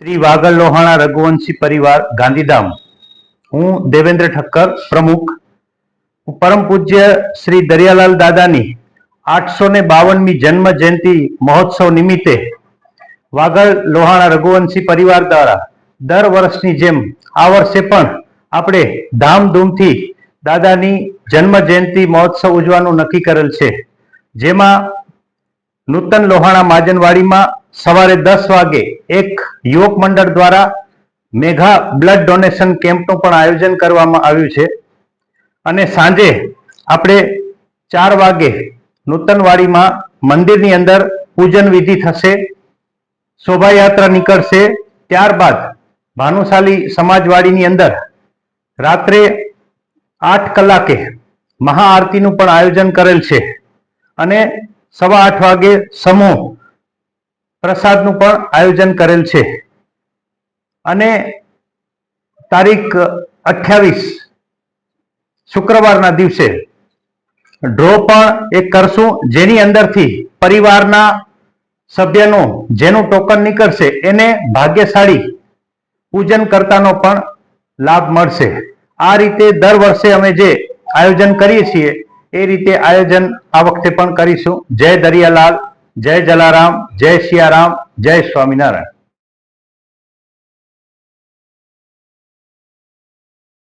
શ્રી વાગલ લોહાણા રઘુવંશી પરિવાર ગાંધીધામ. હું દેવેન્દ્ર ઠક્કર પ્રમુખ. પરમ પૂજ્ય શ્રી દરિયાલાલ દાદાની આઠસો ને બાવનમી જન્મ જયંતિ મહોત્સવ નિમિત્તે વાગલ લોહાણા રઘુવંશી પરિવાર દ્વારા દર વર્ષની જેમ આ વર્ષે પણ આપણે ધામધૂમથી દાદાની જન્મ જયંતિ મહોત્સવ ઉજવાનું નક્કી કરેલ છે. જેમાં નૂતન લોહાણા માજનવાડીમાં સવારે દસ વાગે એક યુવક મંડળ દ્વારા મેઘા બ્લડ ડોનેશન કેમ્પનું પણ આયોજન કરવામાં આવ્યું છે. અને સાંજે આપણે ચાર વાગે નૂતનવાડીમાં મંદિરની અંદર પૂજન વિધિ થશે, શોભાયાત્રા નીકળશે, ત્યારબાદ ભાનુશાલી સમાજવાડીની અંદર રાત્રે આઠ કલાકે મહાઆરતીનું પણ આયોજન કરેલ છે. અને સવા આઠ વાગે સમૂહ પ્રસાદનું પણ આયોજન કરેલ છે. અને તારીખ અઠ્યાવીસ શુક્રવારના દિવસે ડ્રો પણ એક કરશું, જેની અંદરથી પરિવારના સભ્યનું જેનું ટોકન નીકળશે એને ભાગ્યશાળી પૂજન કરતાનો પણ લાભ મળશે. આ રીતે દર વર્ષે અમે જે આયોજન કરીએ છીએ, એ રીતે આયોજન આ વખતે પણ કરીશું. જય દરિયાલાલ. જય જલારામ જય સિયારામ જય સ્વામિનારાયણ.